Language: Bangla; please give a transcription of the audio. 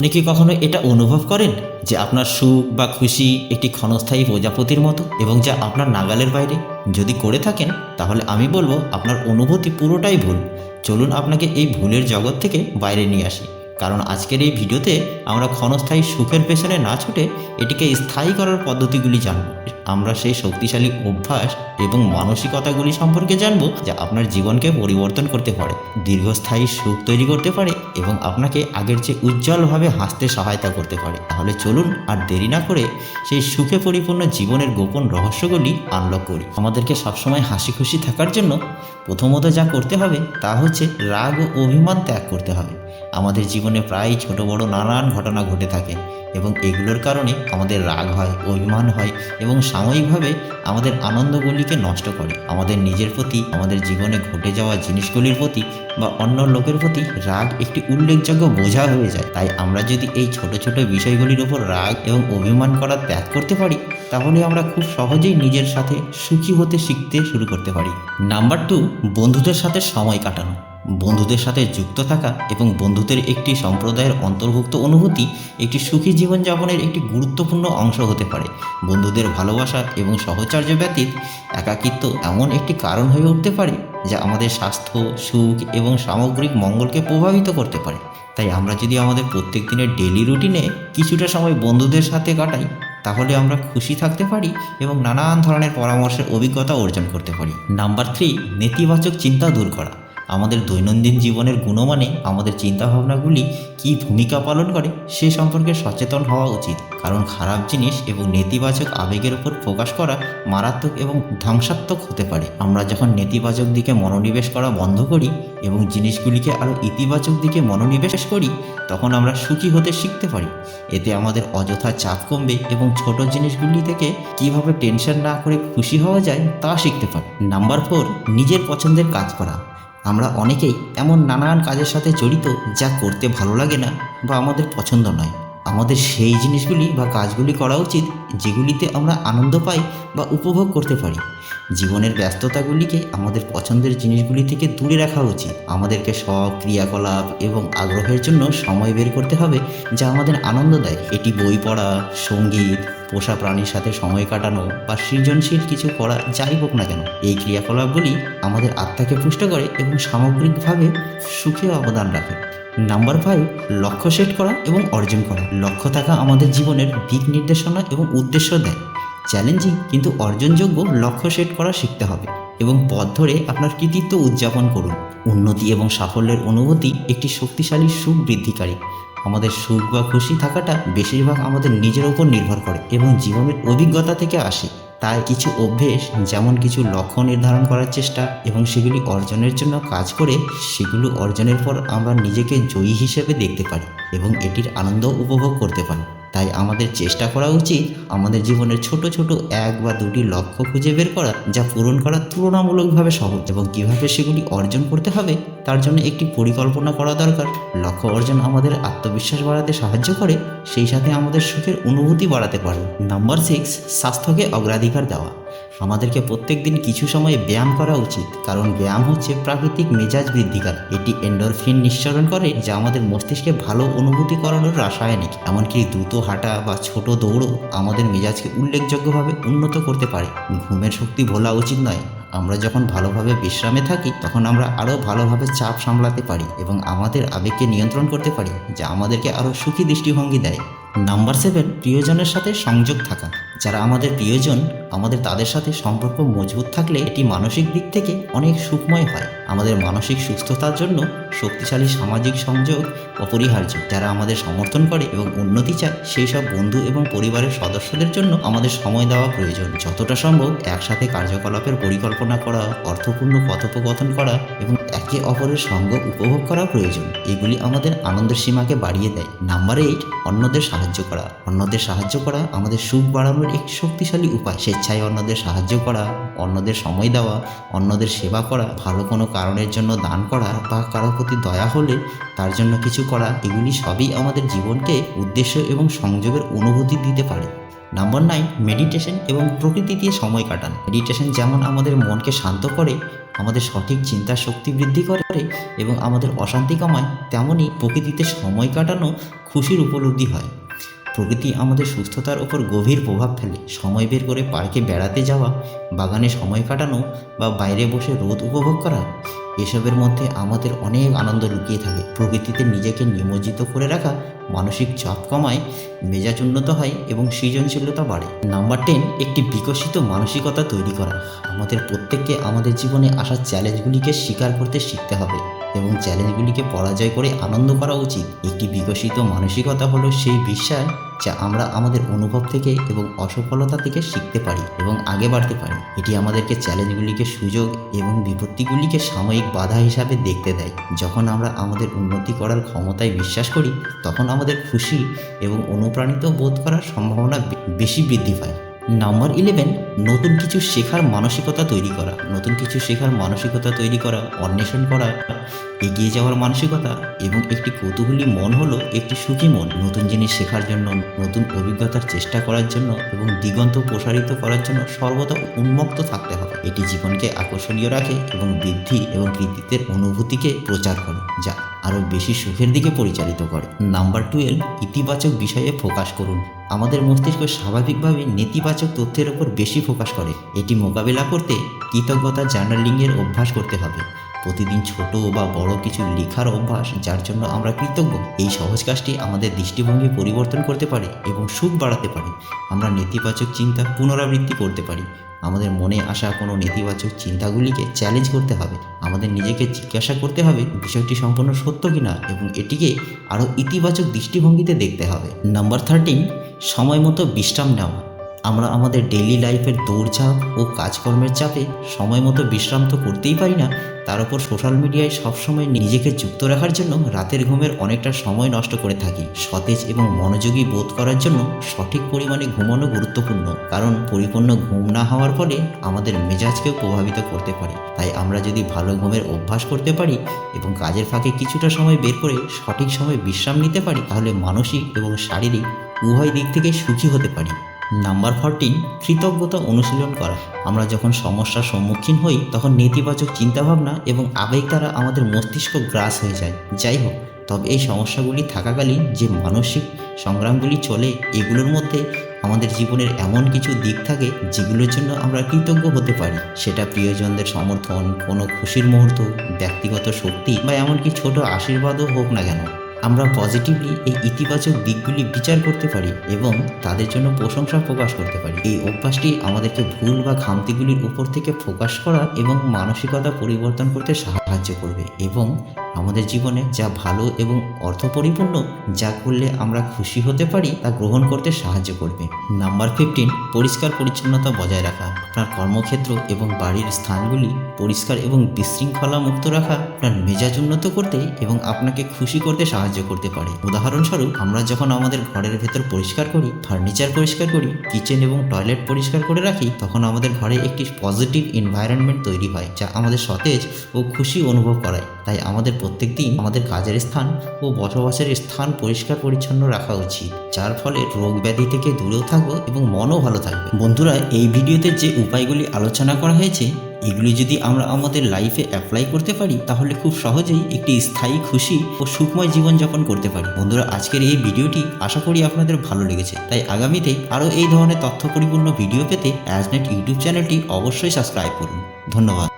আপনি কি কখনো এটা অনুভব করেন যে আপনার সুখ বা খুশি একটি ক্ষণস্থায়ী প্রজাপতির মতো এবং যা আপনার নাগালের বাইরে? যদি করে থাকেন, তাহলে আমি বলব আপনার অনুভূতি পুরোটাই ভুল। চলুন আপনাকে এই ভুলের জগৎ থেকে বাইরে নিয়ে আসি। কারণ আজকের এই ভিডিওতে আমরা ক্ষণস্থায়ী সুখের পেছনে না ছুটে এটিকে স্থায়ী করার পদ্ধতিগুলি জানব। আমরা সেই শক্তিশালী অভ্যাস এবং মানসিকতাগুলি সম্পর্কে জানব যা আপনার জীবনকে পরিবর্তন করতে পারে, দীর্ঘস্থায়ী সুখ তৈরি করতে পারে এবং আপনাকে আগের চেয়ে উজ্জ্বলভাবে হাসতে সহায়তা করতে পারে। তাহলে চলুন আর দেরি না করে সেই সুখে পরিপূর্ণ জীবনের গোপন রহস্যগুলি আনলক করি। আমাদেরকে সবসময় হাসি খুশি থাকার জন্য প্রথমত যা করতে হবে তা হচ্ছে রাগ ও অভিমান ত্যাগ করতে হবে। আমাদের জীবনে প্রায় ছোট বড় নানান ঘটনা ঘটে থাকে এবং এগুলোর কারণে আমাদের রাগ হয়, অভিমান হয় এবং সাময়িকভাবে আমাদের আনন্দগুলিকে নষ্ট করে। আমাদের নিজের প্রতি, আমাদের জীবনে ঘটে যাওয়া জিনিসগুলির প্রতি বা অন্য লোকের প্রতি রাগ একটি উল্লেখযোগ্য বোঝা হয়ে যায়। তাই আমরা যদি এই ছোট ছোট বিষয়গুলির উপর রাগ এবং অভিমান করা ত্যাগ করতে পারি, তাহলে আমরা খুব সহজেই নিজের সাথে সুখী হতে শিখতে শুরু করতে পারি। নাম্বার টু বন্ধুদের সাথে সময় কাটানো। বন্ধুদের সাথে যুক্ত থাকা এবং বন্ধুদের একটি সম্প্রদায়ের অন্তর্ভুক্ত অনুভূতি একটি সুখী জীবনযাপনের একটি গুরুত্বপূর্ণ অংশ হতে পারে। বন্ধুদের ভালোবাসা এবং সহচর্য ব্যতীত একাকিত্ব এমন একটি কারণ হয়ে উঠতে পারে যা আমাদের স্বাস্থ্য, সুখ এবং সামগ্রিক মঙ্গলকে প্রভাবিত করতে পারে। তাই আমরা যদি আমাদের প্রত্যেক দিনের ডেলি রুটিনে কিছুটা সময় বন্ধুদের সাথে কাটাই, তাহলে আমরা খুশি থাকতে পারি এবং নানান ধরনের পরামর্শের অভিজ্ঞতা অর্জন করতে পারি। নাম্বার থ্রি, নেতিবাচক চিন্তা দূর করা। আমাদের দৈনন্দিন জীবনের গুণমানে আমাদের চিন্তাভাবনাগুলি কী ভূমিকা পালন করে সে সম্পর্কে সচেতন হওয়া উচিত। কারণ খারাপ জিনিস এবং নেতিবাচক আবেগের উপর প্রকাশ করা মারাত্মক এবং ধ্বংসাত্মক হতে পারে। আমরা যখন নেতিবাচক দিকে মনোনিবেশ করা বন্ধ করি এবং জিনিসগুলিকে আরও ইতিবাচক দিকে মনোনিবেশ করি, তখন আমরা সুখী হতে শিখতে পারি। এতে আমাদের অযথা চাপ কমবে এবং ছোট জিনিসগুলি থেকে কীভাবে টেনশন না করে খুশি হওয়া যায় তা শিখতে পারি। নাম্বার ফোর, নিজের পছন্দের কাজ করা। আমরা অনেকেই এমন নানান কাজের সাথে জড়িত যা করতে ভালো লাগে না বা আমাদের পছন্দ নয়। আমাদের সেই জিনিসগুলি বা কাজগুলি করা উচিত যেগুলিতে আমরা আনন্দ পাই বা উপভোগ করতে পারি। জীবনের ব্যস্ততাগুলিকে আমাদের পছন্দের জিনিসগুলি থেকে দূরে রাখা উচিত। আমাদেরকে সব ক্রিয়াকলাপ এবং আগ্রহের জন্য সময় বের করতে হবে যা আমাদের আনন্দ দেয়। এটি বই পড়া, সংগীত, পোষা প্রাণীর সাথে সময় কাটানো বা সৃজনশীল কিছু করা যাই হোক না কেন। এই ক্রিয়াকলাপগুলি আমাদের আত্মাকে পুষ্ট করে এবং সামগ্রিকভাবে সুখে অবদান রাখে। নাম্বার ফাইভ লক্ষ্য সেট করা এবং অর্জন করা। লক্ষ্য থাকা আমাদের জীবনের দিক নির্দেশনা এবং উদ্দেশ্য দেয়। চ্যালেঞ্জিং কিন্তু অর্জনযোগ্য লক্ষ্য সেট করা শিখতে হবে এবং পথ ধরে আপনার কৃতিত্ব উদযাপন করুন। উন্নতি এবং সাফল্যের অনুভূতি একটি শক্তিশালী সুখ বৃদ্ধিকারী। আমাদের সুখ বা খুশি থাকাটা বেশিরভাগ আমাদের নিজের ওপর নির্ভর করে এবং জীবনের অভিজ্ঞতা থেকে আসে। তাই কিছু অভ্যেস যেমন কিছু লক্ষ্য নির্ধারণ করার চেষ্টা এবং সেগুলি অর্জনের জন্য কাজ করে, সেগুলো অর্জনের পর আমরা নিজেকে জয়ী হিসেবে দেখতে পারি এবং এটির আনন্দ উপভোগ করতে পারি। তাই আমাদের চেষ্টা করা উচিত আমাদের জীবনের ছোট ছোট এক বা দুটি লক্ষ্য খুঁজে বের করা যা পূরণ করা তুলনামূলকভাবে সহজ এবং কীভাবে সেগুলি অর্জন করতে হবে তার জন্য একটি পরিকল্পনা করা দরকার। লক্ষ্য অর্জন আমাদের আত্মবিশ্বাস বাড়াতে সাহায্য করে, সেই সাথে আমাদের সুখের অনুভূতি বাড়াতে পারে। নাম্বার সিক্স স্বাস্থ্যকে অগ্রাধিকার দেওয়া। আমাদেরকে প্রত্যেক দিন কিছু সময় ব্যায়াম করা উচিত, কারণ ব্যায়াম হচ্ছে প্রাকৃতিক মেজাজ বৃদ্ধিকার এটি এন্ডোরফিন নিঃসরণ করে, যা আমাদের মস্তিষ্কে ভালো অনুভূতি করানোর রাসায়নিক। এমনকি দ্রুত হাঁটা বা ছোট দৌড়ও আমাদের মেজাজকে উল্লেখযোগ্যভাবে উন্নত করতে পারে। ঘুমের শক্তি ভোলা উচিত নয়। আমরা যখন ভালোভাবে বিশ্রামে থাকি, তখন আমরা আরও ভালোভাবে চাপ সামলাতে পারি এবং আমাদের আবেগকে নিয়ন্ত্রণ করতে পারি, যা আমাদেরকে আরও সুখী দৃষ্টিভঙ্গি দেয়। নাম্বার সেভেন, প্রিয়জনের সাথে সংযোগ থাকা। যারা আমাদের প্রিয়জন, আমাদের তাদের সাথে সম্পর্ক মজবুত থাকলে এটি মানসিক দিক থেকে অনেক সুখময় হয়। আমাদের মানসিক সুস্থতার জন্য শক্তিশালী সামাজিক সংযোগ অপরিহার্য। যারা আমাদের সমর্থন করে এবং উন্নতি চায়, সেই সব বন্ধু এবং পরিবারের সদস্যদের জন্য আমাদের সময় দেওয়া প্রয়োজন। যতটা সম্ভব একসাথে কার্যকলাপের পরিকল্পনা করা, অর্থপূর্ণ কথোপকথন করা এবং একে অপরের সঙ্গ উপভোগ করা প্রয়োজন। এগুলি আমাদের আনন্দের সীমাকে বাড়িয়ে দেয়। নাম্বার এইট, অন্যদের সাহায্য করা। অন্যদের সাহায্য করা আমাদের সুখ বাড়ানোর এক শক্তিশালী উপায়, স্বেচ্ছায় অন্যদের সাহায্য করা, অন্যদের সময় দেওয়া, অন্যদের সেবা করা, ভালো কোনো কারণের জন্য দান করা বা কারও প্রতি দয়া হলে তার জন্য কিছু করা, এগুলি সবই আমাদের জীবনকে উদ্দেশ্য এবং সংযোগের অনুভূতি দিতে পারে। নাম্বার নাইন, মেডিটেশন এবং প্রকৃতি দিয়ে সময় কাটান। মেডিটেশন যেমন আমাদের মনকে শান্ত করে, আমাদের সঠিক চিন্তা শক্তি বৃদ্ধি করে এবং আমাদের অশান্তি কমায় তেমনই প্রকৃতিতে সময় কাটানো খুশির উপলব্ধি হয়। প্রকৃতি আমাদের সুস্থতার ওপর গভীর প্রভাব ফেলে। সময় বের করে পার্কে বেড়াতে যাওয়া, বাগানে সময় কাটানো বা বাইরে বসে রোদ উপভোগ করা, এসবের মধ্যে আমাদের অনেক আনন্দ লুকিয়ে থাকে। প্রকৃতিতে নিজেকে নিমজ্জিত করে রাখা, মানসিক চাপ কমায়, মেজাজ উন্নত হয় এবং সৃজনশীলতা বাড়ে। নাম্বার টেন, একটি বিকশিত মানসিকতা তৈরি করা। আমাদের প্রত্যেককে আমাদের জীবনে আসা চ্যালেঞ্জগুলিকে স্বীকার করতে শিখতে হবে। এবং চ্যালেঞ্জগুলিকে পরাজয় করে আনন্দ করা উচিত। একটি বিকশিত মানসিকতা হলো সেই বিশ্বাস যা আমরা আমাদের অনুভব থেকে এবং অসফলতা থেকে শিখতে পারি এবং আগে বাড়তে পারি। এটি আমাদেরকে চ্যালেঞ্জগুলিকে সুযোগ এবং বিপত্তিগুলিকে সাময়িক বাধা হিসাবে দেখতে দেয়। যখন আমরা আমাদের উন্নতি করার ক্ষমতায় বিশ্বাস করি, তখন আমাদের খুশি এবং অনুপ্রাণিত বোধ করার সম্ভাবনা বেশি বৃদ্ধি পায়। নাম্বার ইলেভেন নতুন কিছু শেখার মানসিকতা তৈরি করা। নতুন কিছু শেখার মানসিকতা তৈরি করা, অন্বেষণ করা। এগিয়ে যাওয়ার মানসিকতা এবং একটি কৌতূহলী মন হলো একটি সুখী মন, নতুন জিনিস শেখার জন্য, নতুন অভিজ্ঞতার চেষ্টা করার জন্য এবং দিগন্ত প্রসারিত করার জন্য সর্বদা উন্মুক্ত থাকতে হবে। এটি জীবনকে আকর্ষণীয় রাখে এবং বৃদ্ধি এবং কৃতিত্বের অনুভূতিকে প্রচার করে, যা আরও বেশি সুখের দিকে পরিচালিত করে। নাম্বার টুয়েলভ, ইতিবাচক বিষয়ে ফোকাস করুন। আমাদের মস্তিষ্ক স্বাভাবিকভাবে নেতিবাচক তথ্যের ওপর বেশি ফোকাস করে। এটি মোকাবিলা করতে কৃতজ্ঞতা জার্নালিংয়ের অভ্যাস করতে হবে। প্রতিদিন ছোট বা বড় কিছু লেখার অভ্যাস যার জন্য আমরা কৃতজ্ঞ। এই সহজ কাজটি আমাদের দৃষ্টিভঙ্গি পরিবর্তন করতে পারে এবং সুখ বাড়াতে পারে। আমরা নেতিবাচক চিন্তা পুনরাবৃত্তি করতে পারি। আমাদের মনে আসা কোনো নেতিবাচক চিন্তাগুলিকে চ্যালেঞ্জ করতে হবে। আমাদের নিজেকে জিজ্ঞাসা করতে হবে, বিষয়টি সম্পূর্ণ সত্য কিনা এবং এটিকে আরও ইতিবাচক দৃষ্টিভঙ্গিতে দেখতে হবে। নাম্বার থার্টিন সময় মতো বিশ্রাম নেওয়া। আমরা আমাদের ডেইলি লাইফের দৌড়ঝাঁপ ও কাজকর্মের চাপে সময় মতো বিশ্রাম তো করতেই পারি না, তার উপর সোশ্যাল মিডিয়ায় সবসময় নিজেকে যুক্ত রাখার জন্য রাতের ঘুমের অনেকটা সময় নষ্ট করে থাকি। সতেজ এবং মনোযোগী বোধ করার জন্য সঠিক পরিমাণে ঘুমানো গুরুত্বপূর্ণ, কারণ পরিপূর্ণ ঘুম না হওয়ার ফলে আমাদের মেজাজকেও প্রভাবিত করতে পারে। তাই আমরা যদি ভালো ঘুমের অভ্যাস করতে পারি এবং কাজের ফাঁকে কিছুটা সময় বের করে সঠিক সময় বিশ্রাম নিতে পারি, তাহলে মানসিক এবং শারীরিক উভয় দিক থেকে সুখী হতে পারি। নাম্বার ফোরটিন কৃতজ্ঞতা অনুশীলন করা। আমরা যখন সমস্যার সম্মুখীন হই, তখন নেতিবাচক চিন্তাভাবনা এবং আবেগ দ্বারা আমাদের মস্তিষ্ক গ্রাস হয়ে যায়। যাই হোক, তবে এই সমস্যাগুলি থাকাকালীন যে মানসিক সংগ্রামগুলি চলে, এগুলোর মধ্যে আমাদের জীবনের এমন কিছু দিক থাকে, যেগুলোর জন্য আমরা কৃতজ্ঞ হতে পারি। সেটা প্রিয়জনদের সমর্থন, কোনো খুশির মুহূর্ত, ব্যক্তিগত শক্তি বা এমনকি ছোট আশীর্বাদও হোক না কেন। আমরা পজিটিভলি এই ইতিবাচক দিকগুলি বিচার করতে পারি এবং তাদের জন্য প্রশংসা প্রকাশ করতে পারি। এই অভ্যাসটি আমাদেরকে ভুল বা খামতিগুলির উপর থেকে ফোকাস করা এবং মানসিকতা পরিবর্তন করতে সাহায্য করবে এবং আমাদের জীবনে যা ভালো এবং অর্থপরিপূর্ণ যা করলে আমরা খুশি হতে পারি তা গ্রহণ করতে সাহায্য করবে। নাম্বার ফিফটিন পরিষ্কার পরিচ্ছন্নতা বজায় রাখা। আপনার কর্মক্ষেত্র এবং বাড়ির স্থানগুলি পরিষ্কার এবং বিশৃঙ্খলা মুক্ত রাখা আপনার মেজাজ উন্নত করতে এবং আপনাকে খুশি করতে সাহায্য করতে পারে। উদাহরণস্বরূপ, আমরা যখন আমাদের ঘরের ভেতর পরিষ্কার করি, ফার্নিচার পরিষ্কার করি, কিচেন এবং টয়লেট পরিষ্কার করে রাখি, তখন আমাদের ঘরে একটি পজিটিভ এনভায়রনমেন্ট তৈরি হয়, যা আমাদের সতেজ ও খুশি অনুভব করায়। তাই আমাদের প্রত্যেক দিন আমাদের কাজের স্থান ও বসবাসের স্থান পরিষ্কার পরিচ্ছন্ন রাখা উচিত, যার ফলে রোগ ব্যাধি থেকে দূরেও থাকব এবং মনও ভালো থাকবে। বন্ধুরা, এই ভিডিওতে যে উপায়গুলি আলোচনা করা হয়েছে এগুলি যদি আমরা আমাদের লাইফে অ্যাপ্লাই করতে পারি, তাহলে খুব সহজেই একটি স্থায়ী খুশি ও সুখময় জীবনযাপন করতে পারি। বন্ধুরা, আজকের এই ভিডিওটি আশা করি আপনাদের ভালো লেগেছে। তাই আগামীতে আরও এই ধরনের তথ্য পরিপূর্ণ ভিডিও পেতে অ্যাজনেট ইউটিউব চ্যানেলটি অবশ্যই সাবস্ক্রাইব করুন। ধন্যবাদ।